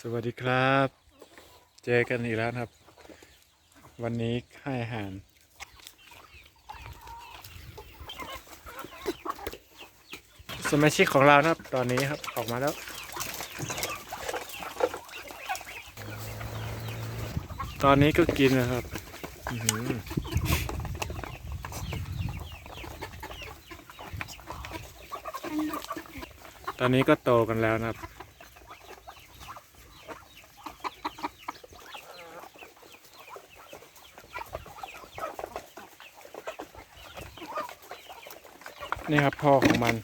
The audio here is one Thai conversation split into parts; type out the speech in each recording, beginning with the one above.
สวัสดีครับ เจอกันอีกแล้วนะครับ วันนี้ให้อาหาร สมาชิกของเรานะครับ ตอนนี้ครับออกมาแล้วตอนนี้ก็กินนะครับอื้อหือตอนนี้ก็โตกันแล้วนะครับ นี่ครับพ่อของมัน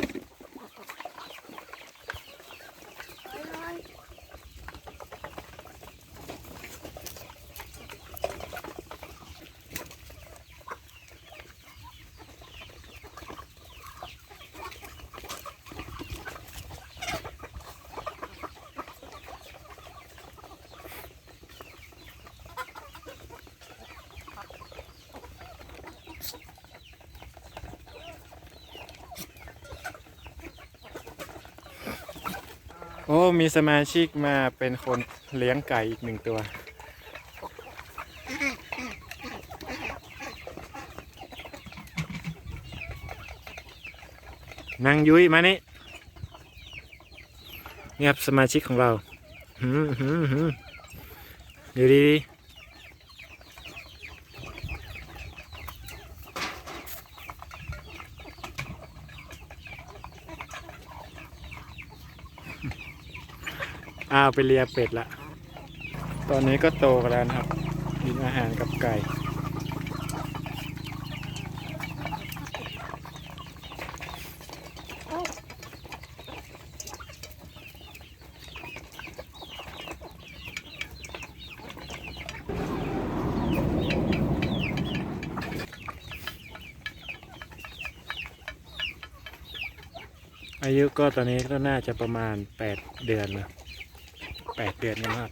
โอ้ มีสมาชิกมาเป็นคนเลี้ยงไก่อีกหนึ่งตัว นางยุ้ยมานี่นี่ครับสมาชิกของเรา หืมหืมหืมดูดีดี อ้าวไปเลียเป็ดละ ตอนนี้ก็โตกันแล้วนะครับกินอาหารกับไก่ อายุก็ตอนนี้ก็น่าจะประมาณแปดเดือนนะ แปดเดือนนี่มาก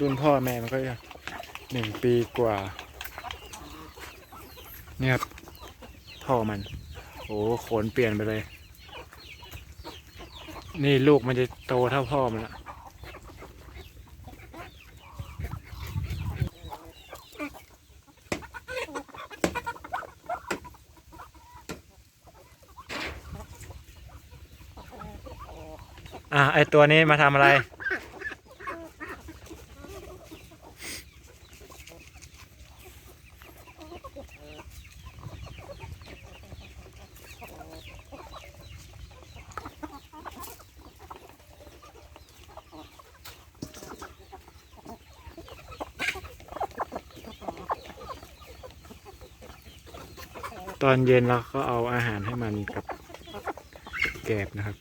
รุ่นพ่อแม่มันก็จะหนึ่งปีกว่า เนี่ยครับพ่อมัน โอ้โขนเปลี่ยนไปเลย นี่ลูกมันจะโตเท่าพ่อมันละอะไอตัวนี้มาทำอะไร ตอนเย็นเราก็เอาอาหารให้มันกับแกบนะครับ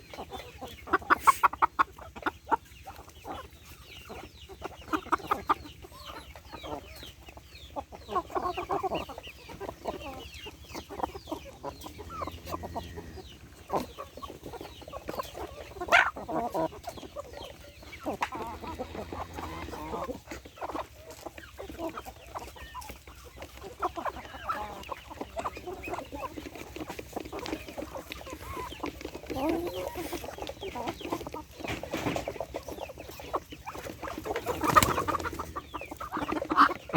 อ้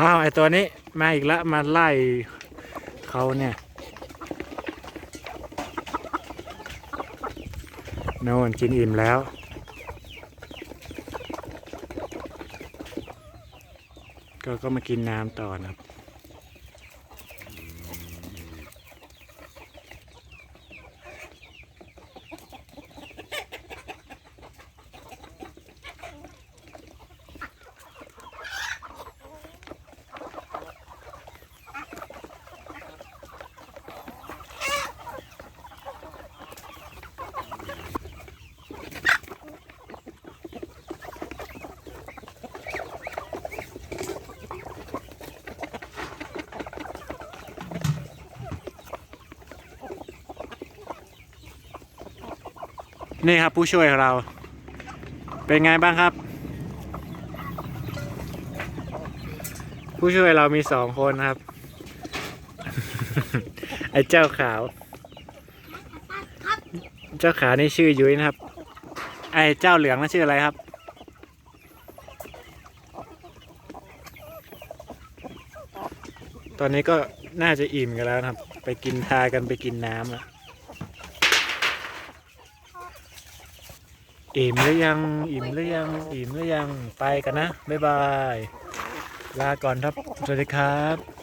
าวไอตัวนี้มาอีกแล้วมาไล่เขาเนี่ยโน่นกินอิ่มแล้ว ก็ก็มากินน้ำต่อนะครับ นี่ครับผู้ช่วยของเรา เป็นไงบ้างครับ ผู้ช่วยเรามีสองคนครับ ไอ้เจ้าขาว เจ้าขาวนี่ชื่อยุ้ยนะครับ ไอ้เจ้าเหลืองนั่นชื่ออะไรครับตอนนี้ก็น่าจะอิ่มกันแล้วครับ ไปกินทากันไปกินน้ำแล้ว อิ่มหรือยัง อิ่มหรือยัง อิ่มหรือยัง ไปกันนะ บ๊ายบาย ลาก่อนครับ สวัสดีครับ